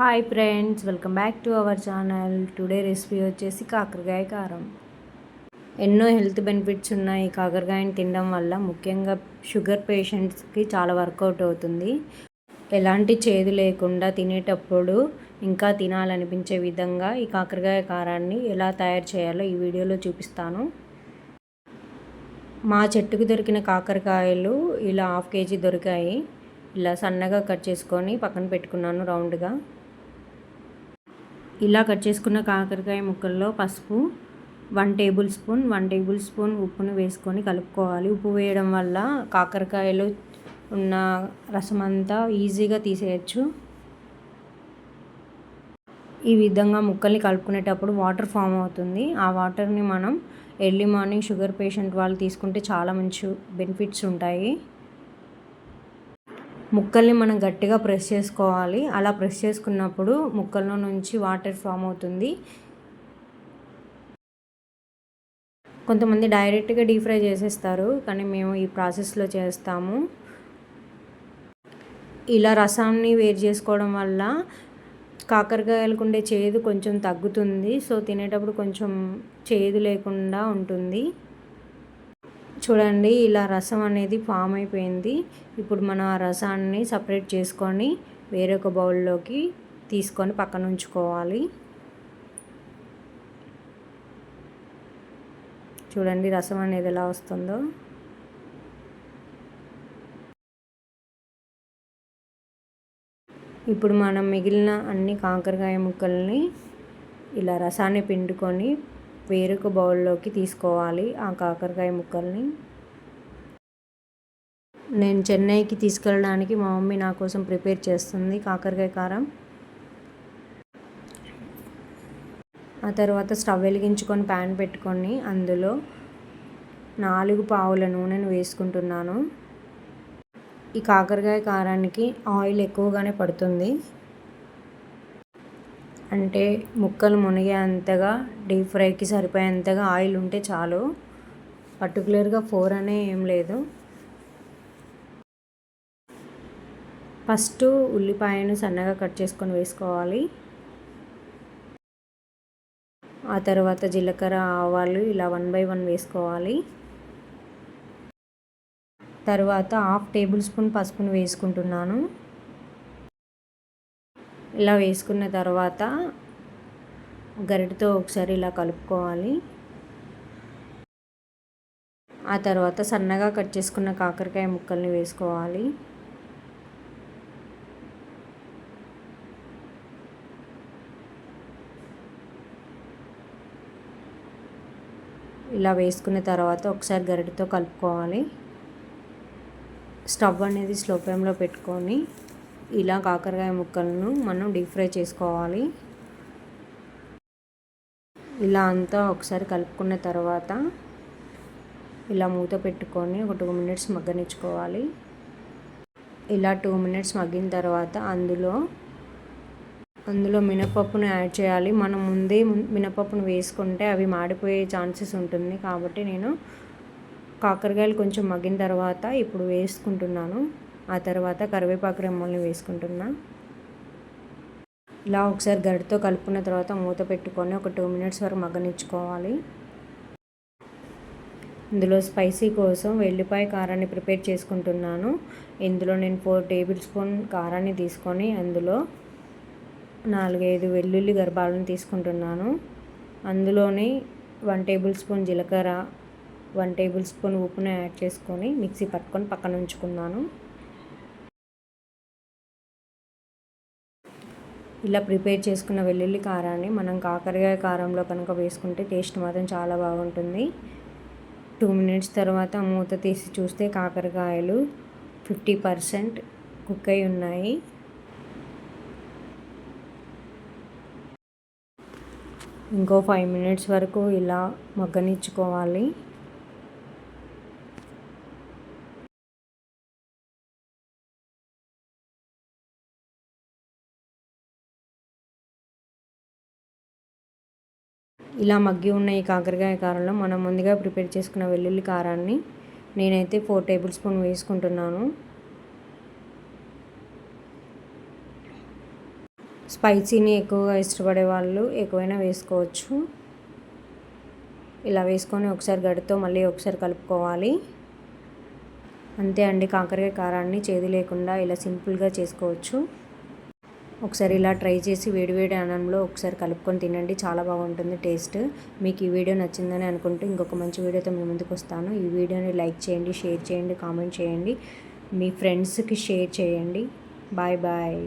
Hi friends welcome back to our channel today recipe వచ్చేసి కాకరకాయ కారం. ఎన్నో హెల్త్ బెనిఫిట్స్ ఉన్నాయి కాకరకాయని తినడం వల్ల. ముఖ్యంగా షుగర్ పేషెంట్స్కి చాలా వర్కౌట్ అవుతుంది. ఎలాంటి చేదు లేకుండా తినేటప్పుడు ఇంకా తినాలనిపించే విధంగా ఈ కాకరకాయ కారాన్ని ఎలా తయారు చేయాలో ఈ వీడియోలో చూపిస్తాను. మా చెట్టుకు దొరికిన కాకరకాయలు ఇలా హాఫ్ కేజీ దొరికాయి. ఇలా సన్నగా కట్ చేసుకొని పక్కన పెట్టుకున్నాను రౌండ్గా ఇలా కట్ చేసుకున్న కాకరకాయ ముక్కల్లో పసుపు one tablespoon one tablespoon ఉప్పును వేసుకొని కలుపుకోవాలి. ఉప్పు వేయడం వల్ల కాకరకాయలు ఉన్న రసం అంతా ఈజీగా తీసేయచ్చు. ఈ విధంగా ముక్కల్ని కలుపుకునేటప్పుడు వాటర్ ఫామ్ అవుతుంది. ఆ వాటర్ని మనం ఎర్లీ మార్నింగ్ షుగర్ పేషెంట్ వాళ్ళు తీసుకుంటే చాలా మంచి బెనిఫిట్స్ ఉంటాయి. ముక్కల్ని మనం గట్టిగా ప్రెస్ చేసుకోవాలి. అలా ప్రెస్ చేసుకున్నప్పుడు ముక్కల్లో నుంచి వాటర్ ఫామ్ అవుతుంది. కొంతమంది డైరెక్ట్గా డీప్ ఫ్రై చేసేస్తారు కానీ మేము ఈ ప్రాసెస్లో చేస్తాము. ఇలా రసాన్ని వేరు చేసుకోవడం వల్ల కాకరకాయలకు ఉండే చేదు కొంచెం తగ్గుతుంది. సో తినేటప్పుడు కొంచెం చేదు లేకుండా ఉంటుంది. చూడండి ఇలా రసం అనేది ఫామ్ అయిపోయింది. ఇప్పుడు మనం ఆ రసాన్ని సపరేట్ చేసుకొని వేరొక బౌల్లోకి తీసుకొని పక్కన ఉంచుకోవాలి. చూడండి రసం అనేది ఎలా వస్తుందో. ఇప్పుడు మనం మిగిలిన అన్ని కాకరకాయ ముక్కల్ని ఇలా రసాన్ని పిండుకొని వేరొక బౌల్లోకి తీసుకోవాలి ఆ కాకరకాయ ముక్కల్ని. నేను చెన్నైకి తీసుకెళ్ళడానికి మా మమ్మీ నా కోసం ప్రిపేర్ చేస్తుంది కాకరకాయ కారం. ఆ తర్వాత స్టవ్ వెలిగించుకొని ప్యాన్ పెట్టుకొని అందులో నాలుగు పావుల నూనెను వేసుకుంటున్నాను. ఈ కాకరకాయ కారానికి ఆయిల్ ఎక్కువగానే పడుతుంది. అంటే ముక్కలు మునిగేంతగా డీప్ ఫ్రైకి సరిపోయేంతగా ఆయిల్ ఉంటే చాలు. పర్టికులర్గా ఫోర్ అనే ఏం లేదు. ఫస్ట్ ఉల్లిపాయను సన్నగా కట్ చేసుకొని వేసుకోవాలి. ఆ తర్వాత జీలకర్ర ఆవాలు ఇలా వన్ బై వన్ వేసుకోవాలి. తర్వాత హాఫ్ టేబుల్ స్పూన్ పసుపును వేసుకుంటున్నాను. ఇలా వేసుకున్న తర్వాత గరిటతో ఒకసారి ఇలా కలుపుకోవాలి. ఆ తర్వాత సన్నగా కట్ చేసుకున్న కాకరకాయ ముక్కల్ని వేసుకోవాలి. ఇలా వేసుకున్న తర్వాత ఒకసారి గరిటతో కలుపుకోవాలి. స్టవ్ అనేది స్లో ఫ్లేమ్లో పెట్టుకొని ఇలా కాకరకాయ ముక్కలను మనం డీప్ ఫ్రై చేసుకోవాలి. ఇలా అంతా ఒకసారి కలుపుకున్న తర్వాత ఇలా మూత పెట్టుకొని ఒక టూ మినిట్స్ మగ్గనిచ్చుకోవాలి. ఇలా టూ మినిట్స్ మగ్గిన తర్వాత అందులో అందులో మినపప్పును యాడ్ చేయాలి. మనం ముందే మినపప్పును వేసుకుంటే అవి మాడిపోయే ఛాన్సెస్ ఉంటుంది. కాబట్టి నేను కాకరకాయలు కొంచెం మగ్గిన తర్వాత ఇప్పుడు వేసుకుంటున్నాను. ఆ తర్వాత కరివేపాకు రెమ్మల్ని వేసుకుంటున్నా. ఇలా ఒకసారి గడితో కలుపుకున్న తర్వాత మూత పెట్టుకొని ఒక టూ మినిట్స్ వరకు మగ్గనిచ్చుకోవాలి. ఇందులో స్పైసీ కోసం వెల్లిపాయ కారాన్ని ప్రిపేర్ చేసుకుంటున్నాను. ఇందులో నేను ఫోర్ టేబుల్ స్పూన్ కారాన్ని తీసుకొని అందులో నాలుగైదు వెల్లుల్లి గర్భాలను తీసుకుంటున్నాను. అందులోని వన్ టేబుల్ స్పూన్ జీలకర్ర వన్ టేబుల్ స్పూన్ ఉప్పును యాడ్ చేసుకొని మిక్సీ పట్టుకొని పక్కన ఉంచుకున్నాను. ఇలా ప్రిపేర్ చేసుకున్న వెల్లుల్లి కారాన్ని మనం కాకరకాయ కారంలో కనుక వేసుకుంటే టేస్ట్ మాత్రం చాలా బాగుంటుంది. టూ మినిట్స్ తర్వాత మూత తీసి చూస్తే కాకరకాయలు ఫిఫ్టీ పర్సెంట్ కుక్ అయి ఉన్నాయి. ఇంకో ఫైవ్ మినిట్స్ వరకు ఇలా మగ్గనిచ్చుకోవాలి. ఇలా మగ్గి ఉన్న ఈ కాకరకాయ కారంలో మనం ముందుగా ప్రిపేర్ చేసుకున్న వెల్లుల్లి కారాన్ని నేనైతే ఫోర్ టేబుల్ స్పూన్ వేసుకుంటున్నాను. స్పైసీని ఎక్కువగా ఇష్టపడే వాళ్ళు ఎక్కువైనా వేసుకోవచ్చు. ఇలా వేసుకొని ఒకసారి గడితో మళ్ళీ ఒకసారి కలుపుకోవాలి. అంతే అండి కాకరకాయ కారాన్ని చేదు లేకుండా ఇలా సింపుల్గా చేసుకోవచ్చు. ఒకసారి ఇలా ట్రై చేసి వేడివేడి అన్నంలో ఒకసారి కలుపుకొని తినండి. చాలా బాగుంటుంది టేస్ట్. మీకు ఈ వీడియో నచ్చిందని అనుకుంటూ ఇంకొక మంచి వీడియోతో మీ ముందుకు వస్తాను. ఈ వీడియోని లైక్ చేయండి షేర్ చేయండి కామెంట్ చేయండి. మీ ఫ్రెండ్స్కి షేర్ చేయండి. Bye bye.